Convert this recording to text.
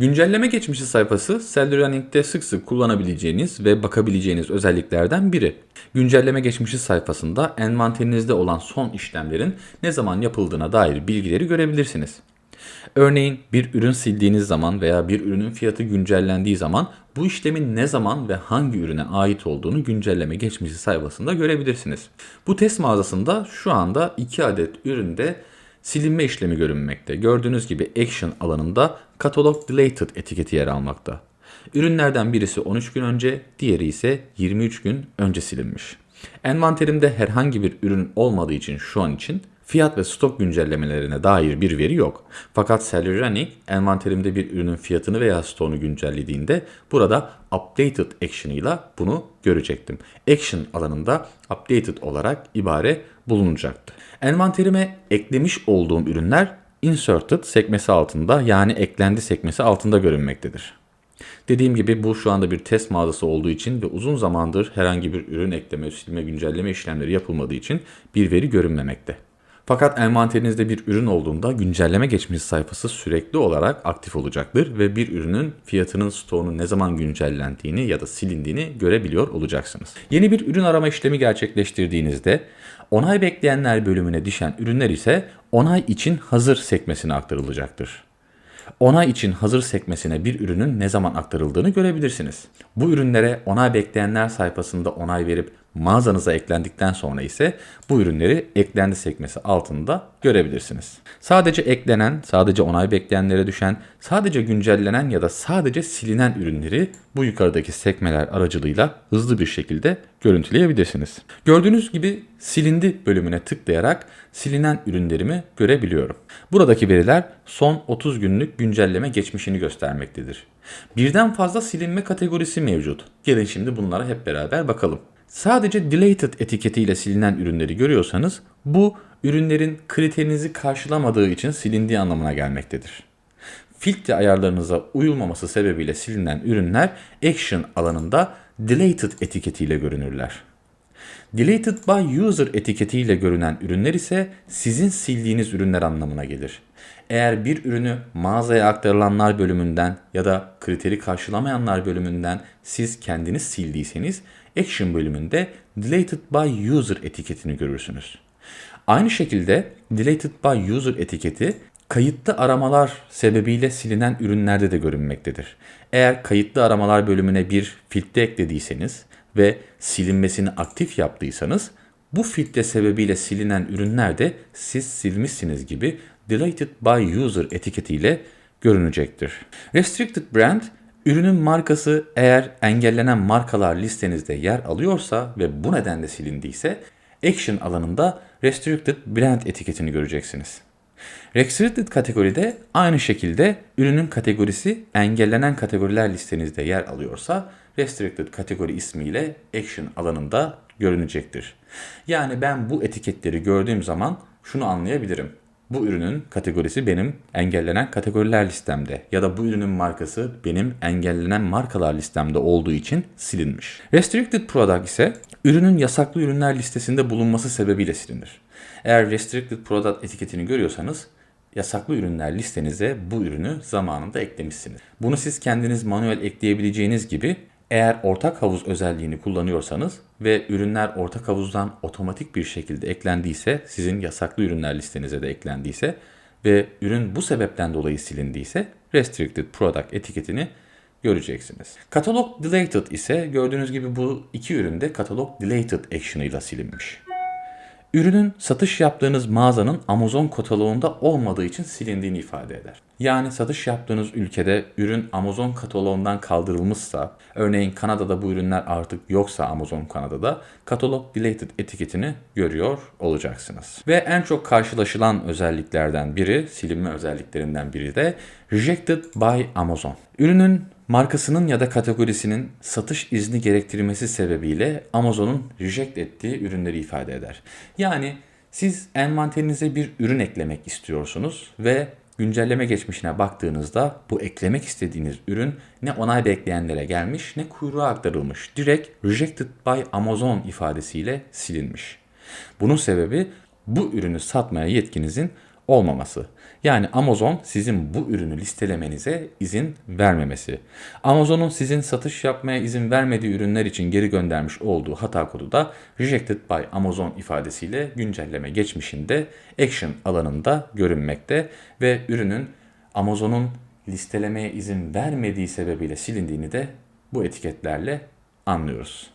Güncelleme geçmişi sayfası Cellrunning'de sık sık kullanabileceğiniz ve bakabileceğiniz özelliklerden biri. Güncelleme geçmişi sayfasında envanterinizde olan son işlemlerin ne zaman yapıldığına dair bilgileri görebilirsiniz. Örneğin bir ürün sildiğiniz zaman veya bir ürünün fiyatı güncellendiği zaman bu işlemin ne zaman ve hangi ürüne ait olduğunu güncelleme geçmişi sayfasında görebilirsiniz. Bu test mağazasında şu anda 2 adet üründe silinme işlemi görünmekte. Gördüğünüz gibi Action alanında Catalog Deleted etiketi yer almakta. Ürünlerden birisi 13 gün önce, diğeri ise 23 gün önce silinmiş. Envanterimde herhangi bir ürün olmadığı için şu an için fiyat ve stok güncellemelerine dair bir veri yok. Fakat Cellrunning envanterimde bir ürünün fiyatını veya stoğunu güncellediğinde burada Updated Action ile bunu görecektim. Action alanında Updated olarak ibare bulunacaktı. Envanterime eklemiş olduğum ürünler Inserted sekmesi altında yani eklendi sekmesi altında görünmektedir. Dediğim gibi bu şu anda bir test mağazası olduğu için ve uzun zamandır herhangi bir ürün ekleme, silme, güncelleme işlemleri yapılmadığı için bir veri görünmemekte. Fakat envanterinizde bir ürün olduğunda güncelleme geçmişi sayfası sürekli olarak aktif olacaktır ve bir ürünün fiyatının stoğunun ne zaman güncellendiğini ya da silindiğini görebiliyor olacaksınız. Yeni bir ürün arama işlemi gerçekleştirdiğinizde onay bekleyenler bölümüne düşen ürünler ise onay için hazır sekmesine aktarılacaktır. Onay için hazır sekmesine bir ürünün ne zaman aktarıldığını görebilirsiniz. Bu ürünlere onay bekleyenler sayfasında onay verip mağazanıza eklendikten sonra ise bu ürünleri eklendi sekmesi altında görebilirsiniz. Sadece eklenen, sadece onay bekleyenlere düşen, sadece güncellenen ya da sadece silinen ürünleri bu yukarıdaki sekmeler aracılığıyla hızlı bir şekilde görüntüleyebilirsiniz. Gördüğünüz gibi silindi bölümüne tıklayarak silinen ürünlerimi görebiliyorum. Buradaki veriler son 30 günlük güncelleme geçmişini göstermektedir. Birden fazla silinme kategorisi mevcut. Gelin şimdi bunlara hep beraber bakalım. Sadece deleted etiketiyle silinen ürünleri görüyorsanız bu ürünlerin kriterinizi karşılamadığı için silindiği anlamına gelmektedir. Filtre ayarlarınıza uyulmaması sebebiyle silinen ürünler Action alanında deleted etiketiyle görünürler. Deleted by user etiketiyle görünen ürünler ise sizin sildiğiniz ürünler anlamına gelir. Eğer bir ürünü mağazaya aktarılanlar bölümünden ya da kriteri karşılamayanlar bölümünden siz kendiniz sildiyseniz Action bölümünde Deleted by User etiketini görürsünüz. Aynı şekilde Deleted by User etiketi kayıtlı aramalar sebebiyle silinen ürünlerde de görünmektedir. Eğer kayıtlı aramalar bölümüne bir filtre eklediyseniz ve silinmesini aktif yaptıysanız bu filtre sebebiyle silinen ürünler de siz silmişsiniz gibi Deleted by User etiketiyle görünecektir. Restricted Brand Ürünün markası eğer engellenen markalar listenizde yer alıyorsa ve bu nedenle silindiyse Action alanında Restricted Brand etiketini göreceksiniz. Restricted kategoride aynı şekilde ürünün kategorisi engellenen kategoriler listenizde yer alıyorsa Restricted kategori ismiyle Action alanında görünecektir. Yani ben bu etiketleri gördüğüm zaman şunu anlayabilirim. Bu ürünün kategorisi benim engellenen kategoriler listemde ya da bu ürünün markası benim engellenen markalar listemde olduğu için silinmiş. Restricted Product ise ürünün yasaklı ürünler listesinde bulunması sebebiyle silinir. Eğer Restricted Product etiketini görüyorsanız yasaklı ürünler listenize bu ürünü zamanında eklemişsiniz. Bunu siz kendiniz manuel ekleyebileceğiniz gibi eğer ortak havuz özelliğini kullanıyorsanız ve ürünler ortak havuzdan otomatik bir şekilde eklendiyse, sizin yasaklı ürünler listenize de eklendiyse ve ürün bu sebepten dolayı silindiyse Restricted Product etiketini göreceksiniz. Catalog Deleted ise gördüğünüz gibi bu iki ürün de Catalog Deleted Action ile silinmiş. Ürünün satış yaptığınız mağazanın Amazon kataloğunda olmadığı için silindiğini ifade eder. Yani satış yaptığınız ülkede ürün Amazon kataloğundan kaldırılmışsa, örneğin Kanada'da bu ürünler artık yoksa Amazon Kanada'da Catalog Deleted etiketini görüyor olacaksınız. Ve en çok karşılaşılan özelliklerden biri, silinme özelliklerinden biri de Rejected by Amazon. Ürünün markasının ya da kategorisinin satış izni gerektirmesi sebebiyle Amazon'un reject ettiği ürünleri ifade eder. Yani siz envanterinize bir ürün eklemek istiyorsunuz ve güncelleme geçmişine baktığınızda bu eklemek istediğiniz ürün ne onay bekleyenlere gelmiş ne kuyruğa aktarılmış. Direkt rejected by Amazon ifadesiyle silinmiş. Bunun sebebi bu ürünü satmaya yetkinizin olmaması. Yani Amazon sizin bu ürünü listelemenize izin vermemesi. Amazon'un sizin satış yapmaya izin vermediği ürünler için geri göndermiş olduğu hata kodu da rejected by Amazon ifadesiyle güncelleme geçmişinde action alanında görünmekte ve ürünün Amazon'un listelemeye izin vermediği sebebiyle silindiğini de bu etiketlerle anlıyoruz.